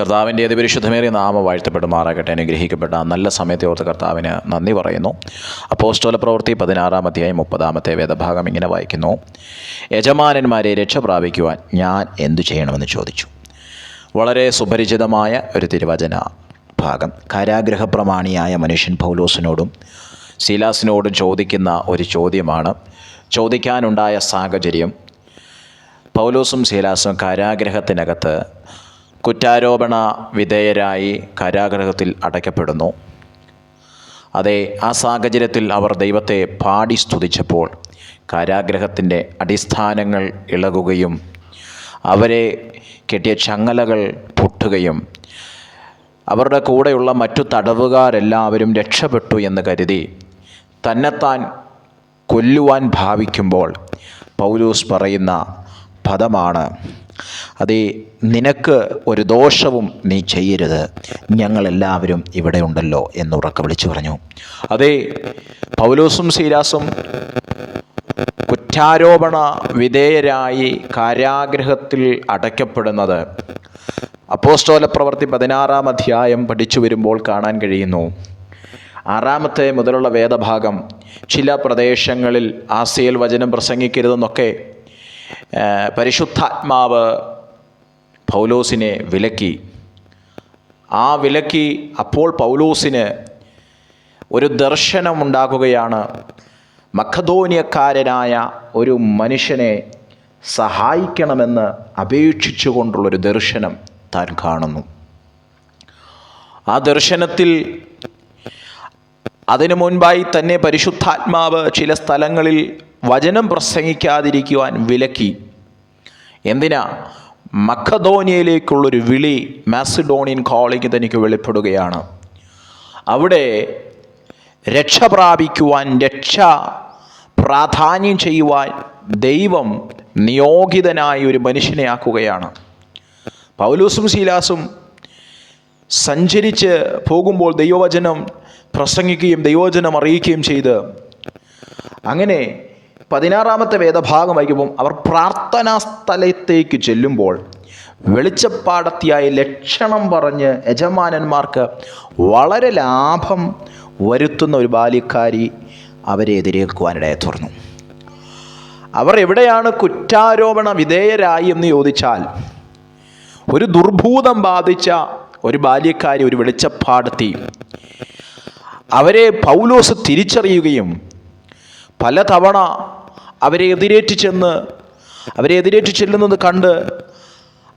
കർത്താവിന്റെ അതിപരിശുദ്ധമേറിയ നാമം വാഴ്ത്തപ്പെടുമാറാകട്ടെ. അനുഗ്രഹിക്കപ്പെട്ട നല്ല സമയത്തെ ഓർത്ത് കർത്താവിന് നന്ദി പറയുന്നു. അപ്പോസ്റ്റോല പ്രവൃത്തി പതിനാറാം അധ്യായം മുപ്പതാമത്തെ വേദഭാഗം ഇങ്ങനെ വായിക്കുന്നു. യജമാനന്മാരെ രക്ഷ പ്രാപിക്കുവാൻ ഞാൻ എന്തു ചെയ്യണമെന്ന് ചോദിച്ചു. വളരെ സുപരിചിതമായ ഒരു തിരുവചന ഭാഗം. കാരാഗ്രഹ പ്രമാണിയായ മനുഷ്യൻ പൗലോസിനോടും ശീലാസിനോടും ചോദിക്കുന്ന ഒരു ചോദ്യമാണ്. ചോദിക്കാനുണ്ടായ സാഹചര്യം. പൗലോസും ശീലാസും കാരാഗ്രഹത്തിനകത്ത് കുറ്റാരോപണ വിധേയരായി കാരാഗ്രഹത്തിൽ അടയ്ക്കപ്പെടുന്നു. അതെ ആ സാഹചര്യത്തിൽ അവർ ദൈവത്തെ പാടി സ്തുതിച്ചപ്പോൾ കാരാഗ്രഹത്തിന്റെ അടിസ്ഥാനങ്ങൾ ഇളകുകയും അവരെ കെട്ടിയ ചങ്ങലകൾ പൊട്ടുകയും അവരുടെ കൂടെയുള്ള മറ്റു തടവുകാരെല്ലാവരും രക്ഷപ്പെട്ടു എന്ന് കരുതി തന്നെത്താൻ കൊല്ലുവാൻ ഭാവിക്കുമ്പോൾ പൗലൂസ് പറയുന്ന പദമാണ് അതേ നിനക്ക് ഒരു ദോഷവും നീ ചെയ്യരുത്. ഞങ്ങളെല്ലാവരും ഇവിടെ ഉണ്ടല്ലോ എന്ന് ഉറക്കെ വിളിച്ചു പറഞ്ഞു. അതേ പൗലോസും സീരാസും കുറ്റാരോപണ വിധേയരായി കാരാഗ്രഹത്തിൽ അടയ്ക്കപ്പെടുന്നത് അപ്പോസ്റ്റോല പ്രവൃത്തി പതിനാറാം അധ്യായം പഠിച്ചു വരുമ്പോൾ കാണാൻ കഴിയുന്നു. ആറാമത്തെ മുതലുള്ള വേദഭാഗം ചില പ്രദേശങ്ങളിൽ ആസിയൽ വചനം പ്രസംഗിക്കരുതെന്നൊക്കെ പരിശുദ്ധാത്മാവ് പൗലോസിനെ വിലക്കി. ആ വിലക്കി അപ്പോൾ പൗലോസിന് ഒരു ദർശനമുണ്ടാകുകയാണ്. മഖദോനിയക്കാരനായ ഒരു മനുഷ്യനെ സഹായിക്കണമെന്ന് അപേക്ഷിച്ചുകൊണ്ടുള്ളൊരു ദർശനം താൻ കാണുന്നു. ആ ദർശനത്തിൽ അതിനു മുൻപായി തന്നെ പരിശുദ്ധാത്മാവ് ചില സ്ഥലങ്ങളിൽ വചനം പ്രസംഗിക്കാതിരിക്കുവാൻ വിലക്കി. എന്തിനാ? മഖദോനിയയിലേക്കുള്ളൊരു വിളി മാസിഡോണിയൻ കോളേജ് തനിക്ക് വെളിപ്പെടുകയാണ്. അവിടെ രക്ഷ പ്രാപിക്കുവാൻ രക്ഷ പ്രാധാന്യം ചെയ്യുവാൻ ദൈവം നിയോഗിതനായ ഒരു മനുഷ്യനെ ആക്കുകയാണ്. പൗലൂസും ശീലാസും സഞ്ചരിച്ച് പോകുമ്പോൾ ദൈവവചനം പ്രസംഗിക്കുകയും ദൈവവചനം അറിയിക്കുകയും ചെയ്ത് അങ്ങനെ പതിനാറാമത്തെ വേദഭാഗം വായിക്കുമ്പോൾ അവർ പ്രാർത്ഥനാ സ്ഥലത്തേക്ക് ചെല്ലുമ്പോൾ വെളിച്ചപ്പാടത്തിയായ ലക്ഷണം പറഞ്ഞ് യജമാനന്മാർക്ക് വളരെ ലാഭം വരുത്തുന്ന ഒരു ബാല്യക്കാരി അവരെ എതിരേൽക്കുവാനിടയെ തുറന്നു അവർ എവിടെയാണ് കുറ്റാരോപണ വിധേയരായി എന്ന് ചോദിച്ചാൽ ഒരു ദുർഭൂതം ബാധിച്ച ഒരു ബാല്യക്കാരി ഒരു വെളിച്ചപ്പാടത്തി അവരെ പൗലോസ് തിരിച്ചറിയുകയും പലതവണ അവരെ എതിരേറ്റ് ചെന്ന് അവരെ എതിരേറ്റ് ചെല്ലുന്നത് കണ്ട്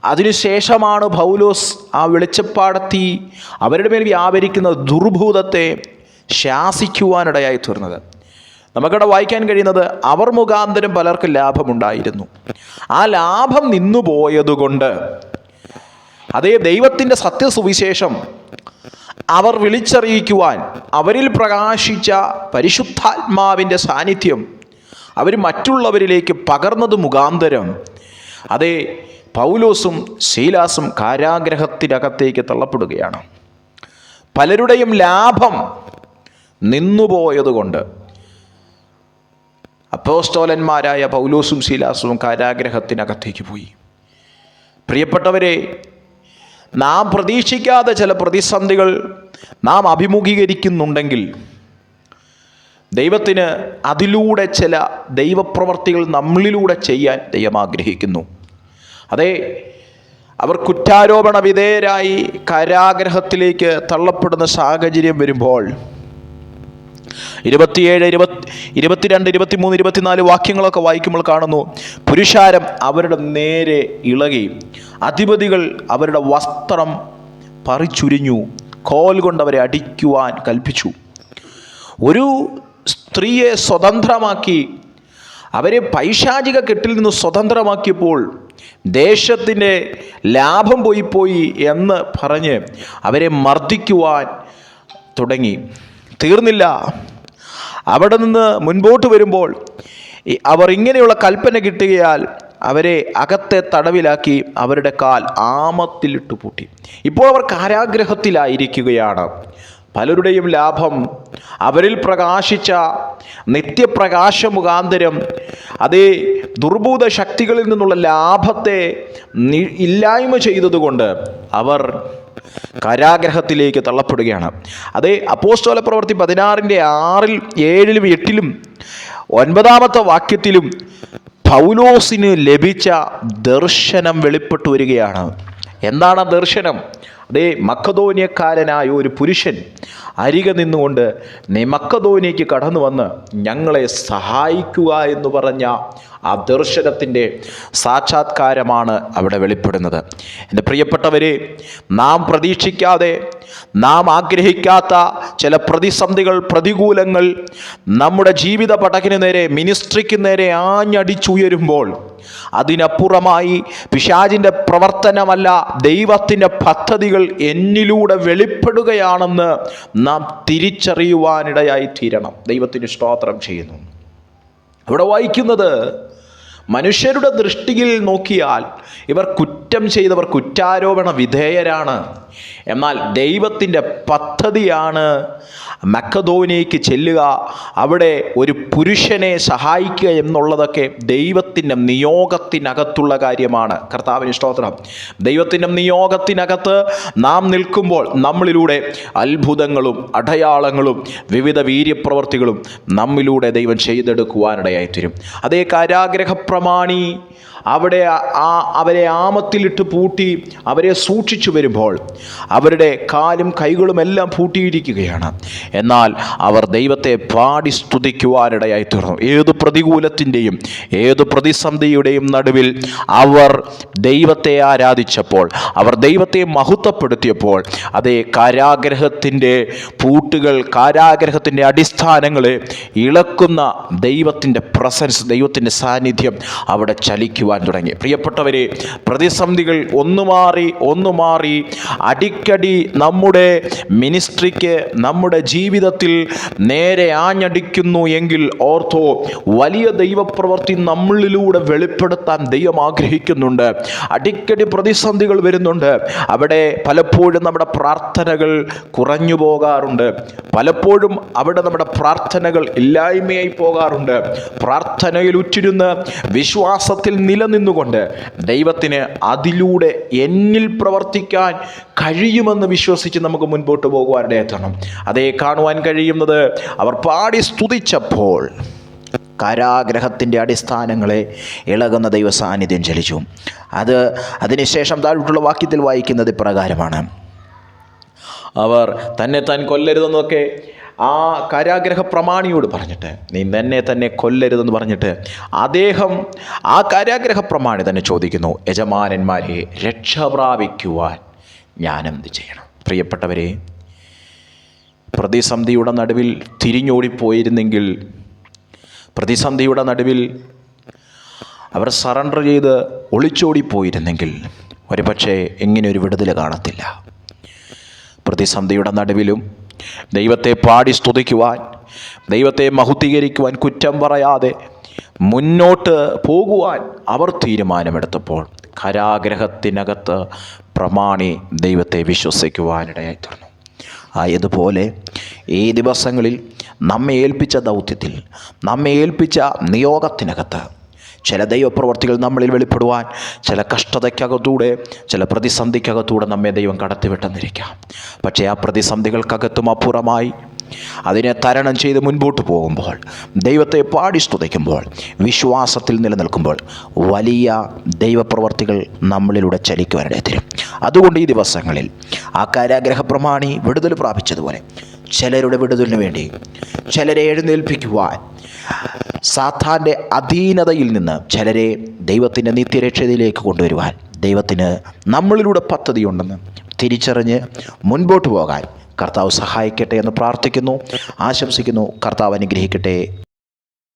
അതിനുശേഷമാണ് പൗലോസ് ആ വെളിച്ചപ്പാടത്തി അവരുടെ മേൽ വ്യാപരിക്കുന്ന ദുർഭൂതത്തെ ശാസിക്കുവാനിടയായി തീർന്നത്. നമുക്കിവിടെ വായിക്കാൻ കഴിയുന്നത് അവർ മുഖാന്തരം പലർക്കും ലാഭമുണ്ടായിരുന്നു. ആ ലാഭം നിന്നുപോയതുകൊണ്ട് അതേ ദൈവത്തിന്റെ സത്യസുവിശേഷം അവർ വിളിച്ചറിയിക്കുവാൻ അവരിൽ പ്രകാശിച്ച പരിശുദ്ധാത്മാവിന്റെ സാന്നിധ്യം അവർ മറ്റുള്ളവരിലേക്ക് പകർന്നത് മുഖാന്തരം. അതേ പൗലോസും ശീലാസും കാരാഗ്രഹത്തിനകത്തേക്ക് തള്ളപ്പെടുകയാണ്. പലരുടെയും ലാഭം നിന്നുപോയതുകൊണ്ട് അപ്പോസ്തോലന്മാരായ പൗലോസും ശീലാസും കാരാഗ്രഹത്തിനകത്തേക്ക് പോയി. പ്രിയപ്പെട്ടവരെ നാം പ്രതീക്ഷിക്കാതെ ചില പ്രതിസന്ധികൾ നാം അഭിമുഖീകരിക്കുന്നുണ്ടെങ്കിൽ ദൈവത്തിന് അതിലൂടെ ചില ദൈവപ്രവർത്തികൾ നമ്മളിലൂടെ ചെയ്യാൻ ദൈവം ആഗ്രഹിക്കുന്നു. അതെ അവർ കുറ്റാരോപണ വിധേയരായി കാരാഗ്രഹത്തിലേക്ക് തള്ളപ്പെടുന്ന സാഹചര്യം വരുമ്പോൾ ഇരുപത്തിയേഴ് ഇരുപത്തി ഇരുപത്തിരണ്ട് ഇരുപത്തിമൂന്ന് ഇരുപത്തിനാല് വാക്യങ്ങളൊക്കെ വായിക്കുമ്പോൾ കാണുന്നു പുരുഷാരം അവരുടെ നേരെ ഇളകി അധിപതികൾ അവരുടെ വസ്ത്രം പറിച്ചുരിഞ്ഞു കോൽ കൊണ്ട് അവരെ അടിക്കുവാൻ കൽപ്പിച്ചു. ഒരു സ്ത്രീയെ സ്വതന്ത്രമാക്കി അവരെ പൈശാചിക കെട്ടിൽ നിന്ന് സ്വതന്ത്രമാക്കിയപ്പോൾ ദേശത്തിന്റെ ലാഭം പോയി പോയി എന്ന് പറഞ്ഞ് അവരെ മർദ്ദിക്കുവാൻ തുടങ്ങി. തീർന്നില്ല. അവിടെ നിന്ന് മുൻപോട്ട് വരുമ്പോൾ അവർ ഇങ്ങനെയുള്ള കൽപ്പന കിട്ടുകയാൽ അവരെ അകത്തെ തടവിലാക്കി അവരുടെ കാൽ ആമത്തിലിട്ട് പൂട്ടി. ഇപ്പോൾ അവർ കാരാഗ്രഹത്തിലായിരിക്കുകയാണ്. പലരുടെയും ലാഭം അവരിൽ പ്രകാശിച്ച നിത്യപ്രകാശ മുഖാന്തരം അതേ ദുർഭൂത ശക്തികളിൽ നിന്നുള്ള ലാഭത്തെ ഇല്ലായ്മ ചെയ്തതുകൊണ്ട് അവർ കരാഗ്രഹത്തിലേക്ക് തള്ളപ്പെടുകയാണ്. അതേ അപ്പോസ്തോല പ്രവൃത്തി പതിനാറിന്റെ ആറിൽ ഏഴിലും എട്ടിലും ഒൻപതാമത്തെ വാക്യത്തിലും പൗലോസിന് ലഭിച്ച ദർശനം വെളിപ്പെട്ടു വരികയാണ്. എന്താണ് ദർശനം? അതേ മക്കതോന്യക്കാരനായ ഒരു പുരുഷൻ അരികെ നിന്നുകൊണ്ട് നിമക്കതോനേക്ക് കടന്നു വന്ന് ഞങ്ങളെ സഹായിക്കുക എന്ന് പറഞ്ഞ ആ ദർശനത്തിന്റെ സാക്ഷാത്കാരമാണ് അവിടെ വെളിപ്പെടുന്നത്. എന്റെ പ്രിയപ്പെട്ടവരെ നാം പ്രതീക്ഷിക്കാതെ നാം ആഗ്രഹിക്കാത്ത ചില പ്രതിസന്ധികൾ പ്രതികൂലങ്ങൾ നമ്മുടെ ജീവിത പടകിന് നേരെ മിനിസ്ട്രിക്ക് നേരെ ആഞ്ഞടിച്ചുയരുമ്പോൾ അതിനപ്പുറമായി പിശാജിന്റെ പ്രവർത്തനമല്ല ദൈവത്തിന്റെ പദ്ധതികൾ എന്നിലൂടെ വെളിപ്പെടുകയാണെന്ന് നാം തിരിച്ചറിയുവാനിടയായി തീരണം. ദൈവത്തിന് സ്തോത്രം ചെയ്യുന്നു. അവിടെ വായിക്കുന്നത് മനുഷ്യരുടെ ദൃഷ്ടിയിൽ നോക്കിയാൽ ഇവർ കുറ്റം ചെയ്തവർ കുറ്റാരോപണ വിധേയരാണ്. എന്നാൽ ദൈവത്തിന്റെ പദ്ധതിയാണ് മക്കധോനിക്ക് ചെല്ലുക അവിടെ ഒരു പുരുഷനെ സഹായിക്കുക എന്നുള്ളതൊക്കെ ദൈവത്തിന്റെ നിയോഗത്തിനകത്തുള്ള കാര്യമാണ്. കർത്താവിന് സ്തോത്രം. ദൈവത്തിന്റെ നിയോഗത്തിനകത്ത് നാം നിൽക്കുമ്പോൾ നമ്മളിലൂടെ അത്ഭുതങ്ങളും അടയാളങ്ങളും വിവിധ വീര്യപ്രവർത്തികളും നമ്മിലൂടെ ദൈവം ചെയ്തെടുക്കുവാനിടയായിത്തരും. അതേ കാരാഗ്രഹ പ്രമാണി അവിടെ ആ അവരെ ആമത്തിലിട്ട് പൂട്ടി അവരെ സൂക്ഷിച്ചു വരുമ്പോൾ അവരുടെ കാലും കൈകളും എല്ലാം പൂട്ടിയിരിക്കുകയാണ്. എന്നാൽ അവർ ദൈവത്തെ പാടി സ്തുതിക്കുവാനിടയായി തീർന്നു. ഏത് പ്രതികൂലത്തിന്റെയും ഏത് പ്രതിസന്ധിയുടെയും നടുവിൽ അവർ ദൈവത്തെ ആരാധിച്ചപ്പോൾ അവർ ദൈവത്തെ മഹത്വപ്പെടുത്തിയപ്പോൾ അതേ കാരാഗ്രഹത്തിന്റെ പൂട്ടുകൾ കാരാഗ്രഹത്തിന്റെ അടിസ്ഥാനങ്ങളെ ഇളക്കുന്ന ദൈവത്തിന്റെ പ്രസൻസ് ദൈവത്തിന്റെ സാന്നിധ്യം അവിടെ ചലിക്കുവാൻ തുടങ്ങി. പ്രിയപ്പെട്ടവരെ പ്രതിസന്ധികൾ ഒന്നു മാറി ഒന്നു മാറി. അടിക്കടി നമ്മുടെ മിനിസ്ട്രിക്ക് നമ്മുടെ ജീവിതത്തിൽ നേരെ ആഞ്ഞടിക്കുന്നു എങ്കിൽ ഓർത്തോ വലിയ ദൈവപ്രവൃത്തി നമ്മളിലൂടെ വെളിപ്പെടുത്താൻ ദൈവം ആഗ്രഹിക്കുന്നുണ്ട്. അടിക്കടി പ്രതിസന്ധികൾ വരുന്നുണ്ട്. അവിടെ പലപ്പോഴും നമ്മുടെ പ്രാർത്ഥനകൾ കുറഞ്ഞു പോകാറുണ്ട്. പലപ്പോഴും അവിടെ നമ്മുടെ പ്രാർത്ഥനകൾ ഇല്ലായ്മയായി പോകാറുണ്ട്. പ്രാർത്ഥനയിൽ ഉറ്റിരുന്ന് വിശ്വാസത്തിൽ നിലനിന്നുകൊണ്ട് ദൈവത്തിന് അതിലൂടെ എന്നിൽ പ്രവർത്തിക്കാൻ കഴിയുമെന്ന് വിശ്വസിച്ച് നമുക്ക് മുൻപോട്ട് പോകുവാനിടെ എത്തണം. അതേ കാണുവാൻ കഴിയുന്നത് അവർ പാടി സ്തുതിച്ചപ്പോൾ കാരാഗ്രഹത്തിന്റെ അടിസ്ഥാനങ്ങളെ ഇളകുന്ന ദൈവ സാന്നിധ്യം ചലിച്ചു അത് അതിനുശേഷം താഴോട്ടുള്ള വാക്യത്തിൽ വായിക്കുന്നത് ഇപ്രകാരമാണ്. അവർ തന്നെ താൻ കൊല്ലരുതെന്നൊക്കെ ആ കാരാഗ്രഹ പ്രമാണിയോട് പറഞ്ഞിട്ട് നീ തന്നെ തന്നെ കൊല്ലരുതെന്ന് പറഞ്ഞിട്ട് അദ്ദേഹം ആ കാരാഗ്രഹ പ്രമാണി തന്നെ ചോദിക്കുന്നു യജമാനന്മാരെ രക്ഷ പ്രാപിക്കുവാൻ ഞാൻ എന്ത് ചെയ്യണം? പ്രിയപ്പെട്ടവരെ പ്രതിസന്ധിയുടെ നടുവിൽ തിരിഞ്ഞോടിപ്പോയിരുന്നെങ്കിൽ പ്രതിസന്ധിയുടെ നടുവിൽ അവർ സറണ്ടർ ചെയ്ത് ഒളിച്ചോടിപ്പോയിരുന്നെങ്കിൽ ഒരുപക്ഷെ ഇങ്ങനെ ഒരു വിടുതൽ കാണത്തില്ല. പ്രതിസന്ധിയുടെ നടുവിലും ദൈവത്തെ പാടി സ്തുതിക്കുവാൻ ദൈവത്തെ മഹുദ്ധീകരിക്കുവാൻ കുറ്റം പറയാതെ മുന്നോട്ട് പോകുവാൻ അവർ തീരുമാനമെടുത്തപ്പോൾ കരാഗ്രഹത്തിനകത്ത് പ്രമാണി ദൈവത്തെ വിശ്വസിക്കുവാനിടയായി തീർന്നു. ആയതുപോലെ ഈ ദിവസങ്ങളിൽ നമ്മെ ഏൽപ്പിച്ച ദൗത്യത്തിൽ നമ്മെ ഏൽപ്പിച്ച നിയോഗത്തിനകത്ത് ചില ദൈവപ്രവർത്തികൾ നമ്മളിൽ വെളിപ്പെടുവാൻ ചില കഷ്ടതയ്ക്കകത്തൂടെ ചില പ്രതിസന്ധിക്കകത്തൂടെ നമ്മെ ദൈവം കടത്തിവിട്ടെന്നിരിക്കാം. പക്ഷേ ആ പ്രതിസന്ധികൾക്കകത്തും അപ്പുറമായി അതിനെ തരണം ചെയ്ത് മുൻപോട്ട് പോകുമ്പോൾ ദൈവത്തെ പാടി സ്തുതിക്കുമ്പോൾ വിശ്വാസത്തിൽ നിലനിൽക്കുമ്പോൾ വലിയ ദൈവപ്രവർത്തികൾ നമ്മളിലൂടെ ചലിക്കുവാനിടയെ തരും അതുകൊണ്ട് ഈ ദിവസങ്ങളിൽ ആ കാരാഗ്രഹ പ്രമാണി വിടുതൽ പ്രാപിച്ചതുപോലെ ചിലരുടെ വിടുതലിനു വേണ്ടി. ചിലരെ എഴുന്നേൽപ്പിക്കുവാൻ. സാത്താന്റെ അധീനതയിൽ നിന്ന് ചിലരെ ദൈവത്തിന്റെ നിത്യരക്ഷതയിലേക്ക് കൊണ്ടുവരുവാൻ. ദൈവത്തിന് നമ്മളിലൂടെ പദ്ധതിയുണ്ടെന്ന് തിരിച്ചറിഞ്ഞ് മുൻപോട്ട് പോകാൻ കർത്താവ് സഹായിക്കട്ടെ എന്ന് പ്രാർത്ഥിക്കുന്നു. ആശംസിക്കുന്നു. കർത്താവ് അനുഗ്രഹിക്കട്ടെ.